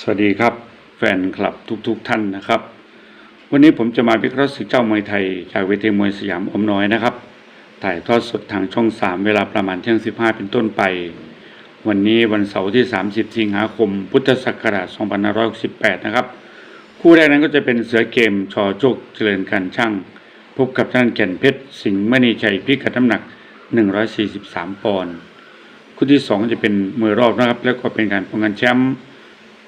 สวัสดีครับ แฟนคลับทุกๆทท่านนะครับ วันนี้ผมจะมาวิเคราะห์ศึกเจ้ามวยไทย จากเวทีมวยสยามอมน้อยนะครับ ถ่ายทอดสดทางช่อง 3 เวลาประมาณเที่ยง 15 เป็นต้นไป วันนี้วันเสาร์ที่ 30 สิงหาคม พุทธศักราช2568 นะครับ คู่แรกนั้นก็จะเป็นเสือเกมชอโชคเจริญการช่าง พบกับท่านแก่นเพชร สิงห์มณีชัยพิกัดน้ำหนัก 143 ปอนด์คู่ที่สองจะเป็นมวยรอบนะครับ แล้วก็เป็นการป้องกันแชมป์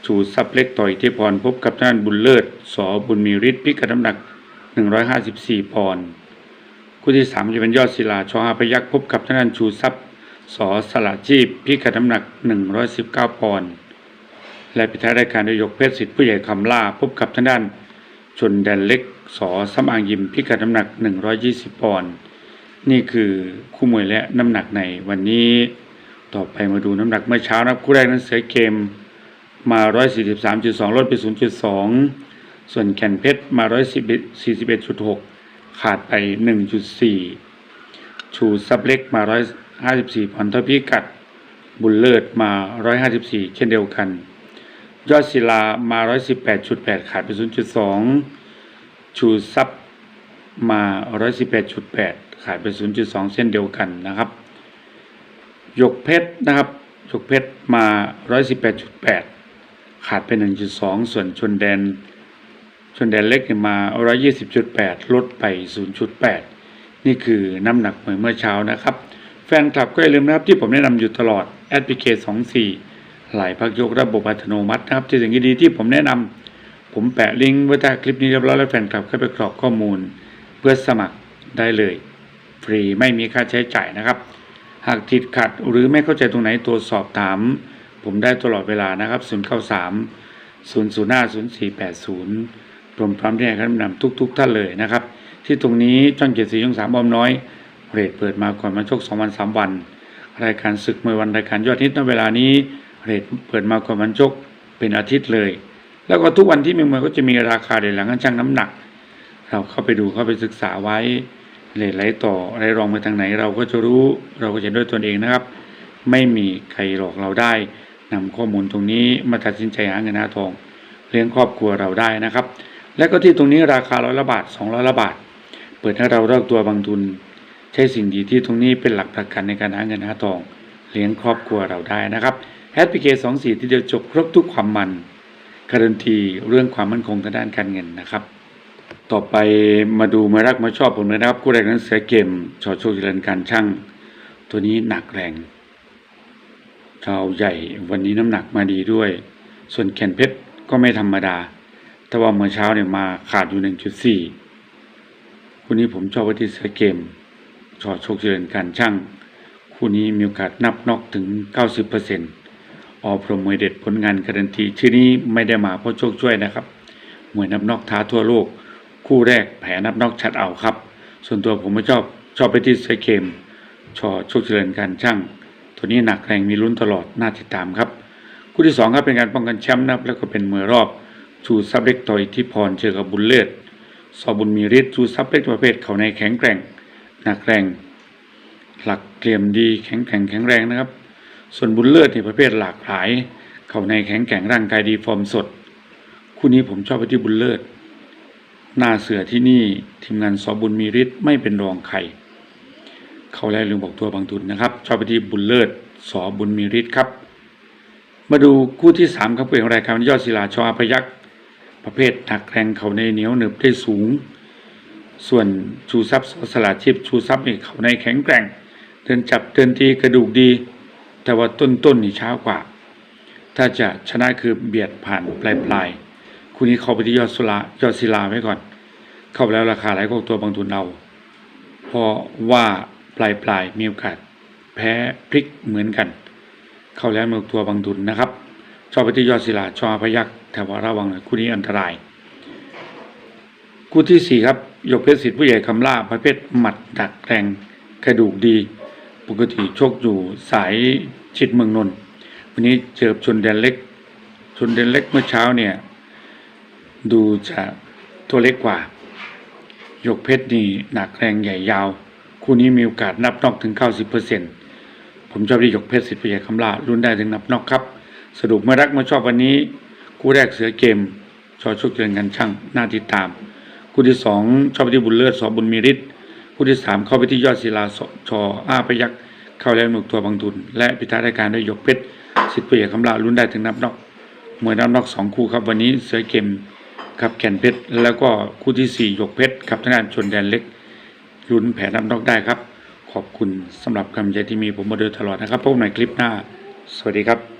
ชูซับเล็กต่อยเทพรพบกับท่านบุญเลิศสอบุญมีฤทธิ์พิกัดน้ำหนัก 154 ปอนด์คู่ที่สามจะเป็นยอดศิลาชออาพยักษ์พบกับท่านชูซับสอสละจีบพิกัดน้ำหนัก 119 ปอนด์และปิดท้ายรายการโดยยกเพชรสิทธิ์ผู้ใหญ่คำล่าพบกับท่านด้านชนแดนเล็กสอสำอางยิมพิกัดน้ำหนัก 120 ปอนด์นี่คือคู่มวยและน้ำหนักในวันนี้ ต่อไปมาดูน้ำหนักเมื่อเช้านะครับคู่แรกนั้นเสือเกม มา 143.2 ลดไป 0.2 ส่วนแก่นเพชรมา 141.6 ขาดไป 1.4 ชูซับเล็กมา 154ผ่อนทพิกัด บุญเลิศมา 154 เช่นเดียวกัน ยอดศิลามา 118.8 ขาดไป 0.2 ชูซับมา 118.8 ขาดไป 0.2 เช่นเดียวกันนะครับ ยกเพชรนะครับยกเพชรมา 118.8 ขาดไป 1.2 ส่วนชนแดน ชนแดนเล็กเนี่ยมา 120.8 ลดไป 0.8 นี่คือน้ำหนักมวยเมื่อเช้านะครับ แฟนคลับก็อย่าลืมนะครับที่ผมแนะนำอยู่ตลอดแอดพลิเคชัน24หลายพักยกระบบอัตโนมัตินะครับที่สิ่งดีๆที่ผมแนะนำผมแปะลิงก์ไว้ใต้คลิปนี้เรียบร้อยแล้วแฟนคลับเข้าไปกรอกข้อมูล เพื่อสมัครได้เลย ฟรีไม่มีค่าใช้จ่ายนะครับ หากติดขัดหรือไม่เข้าใจตรงไหนตัวสอบถาม ผมได้ตลอดเวลานะครับ 093 005 0480รวมพร้อมที่ให้คำแนะนำทุก ๆ ท่านเลยนะครับ ที่ตรงนี้ช่องเจ็ดสีช่องสามบอมน้อยเรทเปิดมาก่อนมาชก2วัน3วัน รายการศึกมวยวันรายการยอดฮิตณเวลานี้เรทเปิดมาก่อนวันชกเป็นอาทิตย์เลย แล้วก็ทุกวันที่มีมวยก็จะมีราคาเด่นหลังการชั่งน้ำหนัก เราเข้าไปดูเข้าไปศึกษาไว้เลทไหลต่ออะไรรองไปทางไหน เราก็จะรู้เราก็จะด้วยตนเองนะครับ ไม่มีใครหลอกเราได้ นำข้อมูลตรงนี้มาตัดสินใจหาเงินหาทองเลี้ยงครอบครัวเราได้นะครับ และก็ที่ตรงนี้ราคาร้อยละบาทสองร้อยละบาท เปิดให้เราเลือกตัวบางทุน ใช้สิ่งดีที่ตรงนี้เป็นหลักประกันในการหาเงินหาทอง เลี้ยงครอบครัวเราได้นะครับแฮปปี้เคสองสี่ที่เดียวจบครบทุกความมันการันตีเรื่องความมั่นคงทางด้านการเงินนะครับ ต่อไปมาดูมารักมาชอบผมเลยนะครับคู่แรกนั้นเสือเกมชอโชคเจริญการช่าง ตัวนี้หนักแรง ชาวใหญ่วันนี้น้ำหนักมาดีด้วย ส่วนแขนเพชรก็ไม่ธรรมดา แต่ว่าเมื่อเช้าเนี่ยมาขาดอยู่1.4คู่นี้ผมชอบไว้ที่เสือเกม ชอโชคเจริญการช่าง คู่นี้มีโอกาสนับนอกถึง 90%ออพรมวยเด็ดผลงานการันตีชื่อนี้ไม่ได้มาเพราะโชคช่วยนะครับมวยนับนอกท้าทั่วโลก คู่แรกแผลนับนอกชัดเอาครับ ส่วนตัวผมไม่ชอบชอบไปที่เซเกม ชอโชคเจริญการช่าง ตัวนี้หนักแรงมีลุ้นตลอดน่าติดตามครับคู่ที่สองครับเป็นการป้องกันแชมป์นะครับแล้วก็เป็นมวยรอบชูซับเล็กต่อยที่พรเจอกับบุญเลือดสอบุญมีฤทธิ์ชูซับเล็กประเภทเขาในแข็งแกร่งหนักแรง หลักเกลี่ยมดีแข็งแกร่งแข็งแรงนะครับ ส่วนบุญเลือดนี่ประเภทหลากหลาย เขาในแข็งแกร่งร่างกายดีฟอร์มสด คู่นี้ผมชอบไปที่บุญเลิศหน้าเสือที่นี่ทีมงานสอบุญมีฤทธิ์ไม่เป็นรองใคร เขาแรกลืมบอกตัวบางทุนนะครับ ชอบไปที่บุญเลิศสอบุญมีฤทธิ์ครับ มาดูคู่ที่สามครับเป็นรายการยอดศิลาชอพยักษ์ประเภทหนักแรงเขาในเหนียวหนึบได้สูง ส่วนชูซับสอสลาชีพชูซับนี่เขาในแข็งแกร่ง เดินจับเดินทีกระดูกดี แต่ว่าต้นต้นนี่ช้ากว่า ถ้าจะชนะคือเบียดผ่านปลายปลายคู่นี้เขาไปที่ยอดสุลายอดศิลาไว้ก่อน เข้าแล้วราคาไหลก็ตัวบางทุนเอาเพราะว่า ปลายปลายๆมีโอกาสแพ้พลิกเหมือนกัน เข้าแล้วมีตัวบางทุนนะครับ ชอบไปที่ยอดศิลาชอพยักแต่ว่าระวังน่อยคู่นี้อันตราย คู่ที่สี่ครับยกเพชรสิทธิ์ผู้ใหญ่คำล่าประเภทหมัดดักแรงกระดูกดี ปกติโชคอยู่สายชิดเมืองนนท์วันนี้เจอชนแดนเล็ก ชนแดนเล็กเมื่อเช้าเนี่ย ดูจะตัวเล็กกว่า ยกเพชรนี่หนักแรงใหญ่ยาว คู่นี้มีโอกาสนับนอกถึง 90%ผมชอบที่ยกเพชรสิทธิ์ผู้ใหญ่คำลารุ่นได้ถึงนับนอกครับ สรุปเมื่อรักเมื่อชอบวันนี้ คู่แรกเสือเกม ชอชุกเตือนกันช่างน่าติดตาม คู่ที่สองชอบไปที่บุญเลิศสอบุญมีฤทธิ์คู่ที่สามเข้าไปที่ยอดศิลาชออาพยักษ์เข้าแล้วหนุกตัวบางทุน และพิธารายการด้วยยกเพชรสิทธิ์เปียคำลาลุ้นได้ถึงนับนอกเมวยนับนอกสองคู่ครับวันนี้เสือเกมกับแก่นเพชรแล้วก็คู่ที่สี่ยกเพชรกับทางด้านชนแดนเล็ก ลุ้นแผนนับนอกได้ครับ ขอบคุณสำหรับคำใจที่มีผมมาโดยตลอดนะครับพบกันใหม่คลิปหน้า สวัสดีครับ